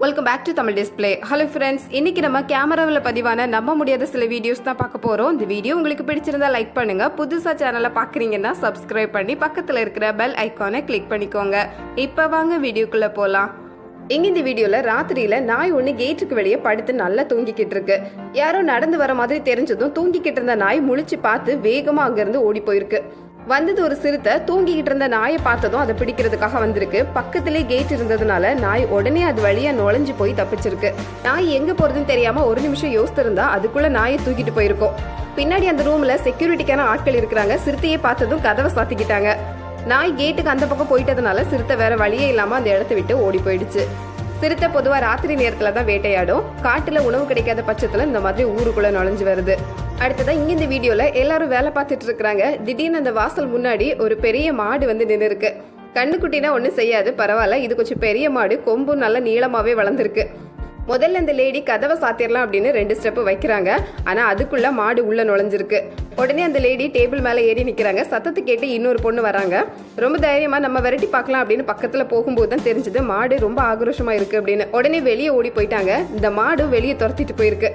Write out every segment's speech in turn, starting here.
Welcome back to Tamil display hello friends இன்னைக்கு நம்ம கேமராவில் பதிவான நம்ப முடியாத சில வீடியோஸ் தான் பார்க்க போகிறோம் இந்த வீடியோ உங்களுக்கு பிடிச்சிருந்தா லைக் பண்ணுங்க. புதுசாக சேனலை பார்க்குறீங்கன்னா சப்ஸ்கிரைப் பண்ணி பக்கத்தில் இருக்கிற பெல் ஐக்கானை கிளிக் பண்ணிக்கோங்க. இப்போ வாங்க வீடியோக்குள்ளே போகலாம் இங்க இந்த வீடியோல ராத்திரியில நாய் ஒண்ணு கேட்டுக்கு வெளியே படுத்து நல்லா தூங்கிக்கிட்டு இருக்கு. யாரோ நடந்து வர மாதிரி தெரிஞ்சதும் தூங்கிக்கிட்டு இருந்த நாய் முழிச்சு பார்த்து வேகமா அங்கிருந்து ஓடி போயிருக்கு. வந்தது ஒரு சிறுத்தை தூங்கிக்கிட்டு இருந்த நாயை பார்த்ததும் அதை பிடிக்கிறதுக்காக வந்திருக்கு. பக்கத்திலே கேட் இருந்ததுனால நாய் உடனே அது வழியா நுழைஞ்சு போய் தப்பிச்சிருக்கு. நாய் எங்க போறதுன்னு தெரியாம ஒரு நிமிஷம் யோசித்திருந்தா அதுக்குள்ள நாயை தூக்கிட்டு போயிருக்கோம். பின்னாடி அந்த ரூம்ல செக்யூரிட்டிக்கான ஆட்கள் இருக்கிறாங்க. சிறுத்தையை பார்த்ததும் கதவை சாத்திக்கிட்டாங்க. நாய் கேட்டுக்கு அந்த பக்கம் போயிட்டதுனால சிறுத்தை வேற வழியே இல்லாம அந்த இடத்த விட்டு ஓடி போயிடுச்சு. சிறுத்தை பொதுவா ராத்திரி நேரத்துல தான் வேட்டையாடும். காட்டுல உணவு கிடைக்காத பட்சத்துல இந்த மாதிரி ஊருக்குள்ள நுழைஞ்சு வருது. அடுத்ததாக இங்கே இந்த வீடியோவில் எல்லாரும் வேலை பார்த்துட்டு இருக்கிறாங்க. திடீர்னு அந்த வாசல் முன்னாடி ஒரு பெரிய மாடு வந்து நின்று இருக்கு கண்ணுக்குட்டினா ஒன்றும் செய்யாது பரவாயில்ல. இது கொஞ்சம் பெரிய மாடு கொம்பும் நல்லா நீளமாகவே வளர்ந்துருக்கு. முதல்ல இந்த லேடி கதவை சாத்திரலாம் அப்படின்னு ரெண்டு ஸ்டெப்பு வைக்கிறாங்க. ஆனால் அதுக்குள்ள மாடு உள்ள நுழைஞ்சிருக்கு. உடனே அந்த லேடி டேபிள் மேலே ஏறி நிற்கிறாங்க சத்தத்தை கேட்டு இன்னொரு பொண்ணு வராங்க. ரொம்ப தைரியமாக நம்ம விரட்டி பார்க்கலாம் அப்படின்னு பக்கத்தில் போகும்போது தான் தெரிஞ்சது மாடு ரொம்ப ஆக்ரோஷமாக இருக்குது அப்படின்னு. உடனே வெளியே ஓடி போயிட்டாங்க. இந்த மாடு வெளியே துரத்திட்டு போயிருக்கு.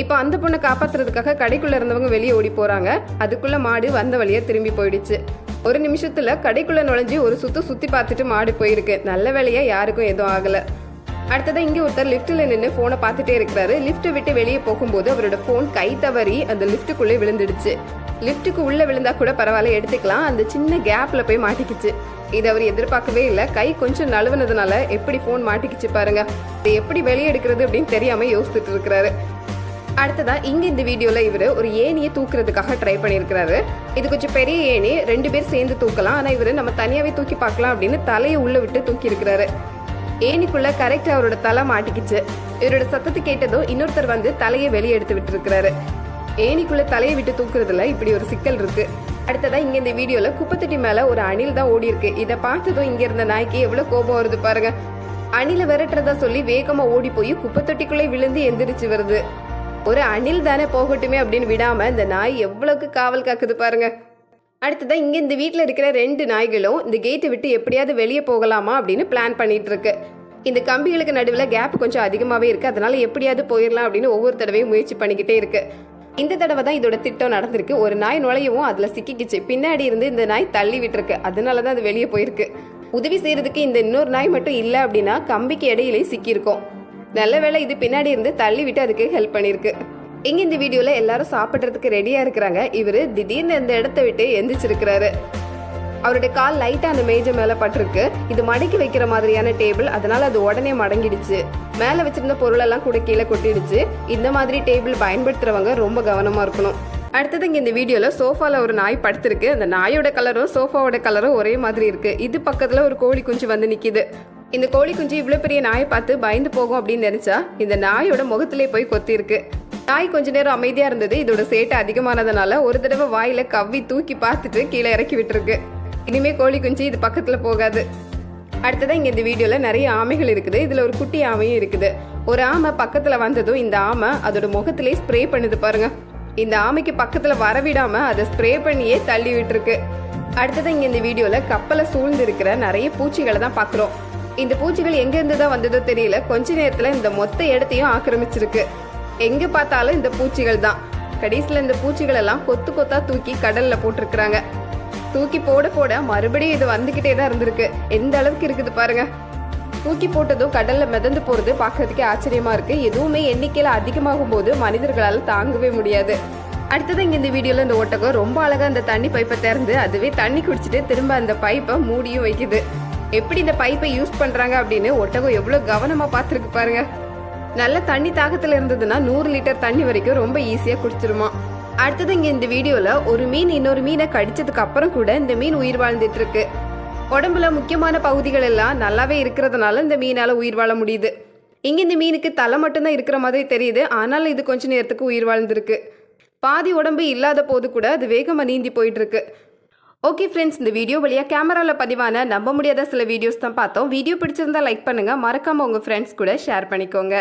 இப்போ அந்த பொண்ணை காப்பாத்துறதுக்காக கடைக்குள்ள இருந்தவங்க வெளியே ஓடி போறாங்க. அதுக்குள்ள மாடு வந்த வழியா திரும்பி போயிடுச்சு. ஒரு நிமிஷத்துல கடைக்குள்ள நுழைஞ்சு ஒரு சுத்து சுத்தி பார்த்துட்டு மாடு போயிருக்கு. நல்ல வேலையா யாருக்கும் எதுவும் ஆகல. அடுத்ததா இங்க ஒருத்தர் லிஃப்ட்டில் நின்று போனை பார்த்துட்டே இருக்கிறாரு. லிஃப்ட்டை விட்டு வெளியே போகும்போது அவரோட போன் கை தவறி அந்த லிஃப்ட்டுக்குள்ளே விழுந்துடுச்சு. லிஃப்ட்டுக்கு உள்ள விழுந்தா கூட பரவாயில்ல எடுத்துக்கலாம். அந்த சின்ன கேப்ல போய் மாட்டிக்கிச்சு. இது அவர் எதிர்பார்க்கவே இல்லை. கை கொஞ்சம் நழுவுனதுனால எப்படி போன் மாட்டிக்கிச்சு பாருங்க. இதை எப்படி வெளியே எடுக்கிறது அப்படின்னு தெரியாம யோசிச்சுட்டு இருக்கிறாரு. அடுத்ததா இங்க இந்த வீடியோல இவர் ஒரு ஏணியை தூக்குறதுக்காக ட்ரை பண்ணியிருக்கிறாரு. இது கொஞ்சம் பெரிய ஏணி ரெண்டு பேர் சேர்ந்து தூக்கலாம். ஆனா இவர் நம்ம தனியாவே தூக்கி பார்க்கலாம் அப்படின்னு தலையை உள்ள விட்டு தூக்கி இருக்கிறாரு ஏணிக்குள்ள கரெக்ட் அவரோட தலை மாட்டிக்கிச்சு. இவரோட சத்தத்தை கேட்டதும் இன்னொருத்தர் வந்து தலையை வெளியே எடுத்து விட்டுருக்கிறாரு. ஏணிக்குள்ள தலையை விட்டு தூக்குறதுல இப்படி ஒரு சிக்கல் இருக்கு. அடுத்ததா இங்க இந்த வீடியோல குப்பத்தொட்டி மேல ஒரு அணில் தான் ஓடி இருக்கு இதை பார்த்ததும் இங்க இருந்த நாய்க்கு எவ்வளவு கோபம் வருது பாருங்க. அணில விரட்டுறதா சொல்லி வேகமா ஓடி போய் குப்பத்தொட்டிக்குள்ளே விழுந்து எந்திரிச்சு வருது. ஒரு அணில் தானே போகட்டுமே அப்படின்னு விடாம இந்த நாய் எவ்வளவுக்கு காவல் காக்குது பாருங்க. அடுத்ததான் இங்கே இந்த வீட்டில் இருக்கிற ரெண்டு நாய்களும் இந்த கேட்டை விட்டு எப்படியாவது வெளியே போகலாமா அப்படின்னு பிளான் பண்ணிட்டு இருக்கு. இந்த கம்பிகளுக்கு நடுவில் கேப் கொஞ்சம் அதிகமாகவே இருக்கு. அதனால எப்படியாவது போயிடலாம் அப்படின்னு ஒவ்வொரு தடவையும் முயற்சி பண்ணிக்கிட்டே இருக்கு. இந்த தடவை தான் இதோட திட்டம் நடந்திருக்கு. ஒரு நாய் நுழையவும் அதில் சிக்கிக்கிச்சு. பின்னாடி இருந்து இந்த நாய் தள்ளி விட்டுருக்கு. அதனால தான் அது வெளியே போயிருக்கு. உதவி செய்யறதுக்கு இந்த இன்னொரு நாய் மட்டும் இல்லை அப்படின்னா கம்பிக்கு இடையிலே சிக்கியிருக்கோம். நல்ல வேளை இது பின்னாடி இருந்து தள்ளி விட்டு அதுக்கு ஹெல்ப் பண்ணியிருக்கு. இங்க இந்த வீடியோல எல்லாரும் சாப்பிடுறதுக்கு ரெடியா இருக்கிறாங்க. இவரு திடீர்னு இந்த இடத்த விட்டு எந்திரிச்சிருக்கிறாரு. அவருடைய கால் லைட்டா அந்த மேஜை மேல பட்டிருக்கு. இது மடக்கி வைக்கிற மாதிரியான டேபிள் அதனால அது உடனே மடங்கிடுச்சு. மேல வச்சிருந்த பொருளெல்லாம் கூட கீழே கொட்டிடுச்சு. இந்த மாதிரி டேபிள் பயன்படுத்துறவங்க ரொம்ப கவனமா இருக்கணும். அடுத்தது இங்க இந்த வீடியோல சோஃபால ஒரு நாய் படுத்திருக்கு. அந்த நாயோட கலரும் சோஃபாவோட கலரும் ஒரே மாதிரி இருக்கு. இது பக்கத்துல ஒரு கோழி குஞ்சு வந்து நிக்குது. இந்த கோழி குஞ்சு இவ்வளோ பெரிய நாயை பார்த்து பயந்து போகும் அப்படின்னு நினைச்சா இந்த நாயோட முகத்திலே போய் கொத்திருக்கு. நாய் கொஞ்ச நேரம் அமைதியா இருந்தது இதோட சேட்டை அதிகமானதுனால ஒரு தடவை வாயில கவ்வி தூக்கி பார்த்துட்டு கீழே இறக்கி விட்டுருக்கு. இனிமே கோழி குஞ்சு இது பக்கத்துல போகாது. அடுத்ததான் இங்க இந்த வீடியோல நிறைய ஆமைகள் இருக்குது. இதுல ஒரு குட்டி ஆமையும் இருக்குது. ஒரு ஆமை பக்கத்துல வந்ததும் இந்த ஆமை அதோட முகத்திலே ஸ்ப்ரே பண்ணுது பாருங்க. இந்த ஆமைக்கு பக்கத்துல வரவிடாம அதை ஸ்ப்ரே பண்ணியே தள்ளி விட்டுருக்கு. அடுத்தது இங்க இந்த வீடியோல கப்பலை சூழ்ந்து இருக்கிற நிறைய பூச்சிகளை தான் பாக்குறோம் இந்த பூச்சிகள் எங்க இருந்து தான் வந்ததோ தெரியல. கொஞ்ச நேரத்துல இந்த மொத்த இடத்தையும் ஆக்கிரமிச்சிருக்கு. எங்க பார்த்தாலும் இந்த பூச்சிகள் தான். கடைசியில இந்த பூச்சிகள் எல்லாம் கொத்து கொத்தா தூக்கி கடல்ல போட்டிருக்கிறாங்க. தூக்கி போட போட மறுபடியும் இது வந்துகிட்டே தான் இருந்திருக்கு. எந்த அளவுக்கு இருக்குது பாருங்க. தூக்கி போட்டதும் கடல்ல மிதந்து போறது பார்க்கறதுக்கே ஆச்சரியமா இருக்கு. எதுவுமே எண்ணிக்கையில அதிகமாகும் போது மனிதர்களால் தாங்கவே முடியாது. அடுத்தது இங்க இந்த வீடியோல இந்த ஒட்டகம் ரொம்ப அழகா அந்த தண்ணி பைப்பை திறந்து அதுவே தண்ணி குடிச்சிட்டு திரும்ப அந்த பைப்பை மூடியும் வைக்குது. எப்படி இந்த பைப்பை யூஸ் பண்றாங்க அப்படின்னு ஒட்டகம் எவ்வளவு கவனமா பார்த்துருக்கு பாருங்க. நல்ல தண்ணி தாகத்துல இருந்ததுன்னா நூறு லிட்டர் தண்ணி வரைக்கும் ரொம்ப ஈஸியா குடிச்சிருமா. அடுத்தது இங்க இந்த வீடியோல ஒரு மீன் இன்னொரு மீனை கடிச்சதுக்கு அப்புறம் கூட இந்த மீன் உயிர் வாழ்ந்துட்டு இருக்கு உடம்புல முக்கியமான பகுதிகள் எல்லாம் நல்லாவே இருக்கிறதுனால இந்த மீனால உயிர் வாழ முடியுது. இங்க இந்த மீனுக்கு தலை மட்டும்தான் இருக்கிற மாதிரி தெரியுது. ஆனாலும் இது கொஞ்ச நேரத்துக்கு உயிர் வாழ்ந்திருக்கு. பாதி உடம்பு இல்லாத போது கூட அது வேகமா நீந்தி போயிட்டு இருக்கு ஓகே ஃப்ரெண்ட்ஸ் இந்த வீடியோ வழியா கேமராவில் பதிவான நம்ப முடியாத சில வீடியோஸ் தான் பார்த்தோம். வீடியோ பிடிச்சிருந்தா லைக் பண்ணுங்கள் மறக்காமல் உங்கள் ஃப்ரெண்ட்ஸ் கூட ஷேர் பண்ணிக்கோங்க.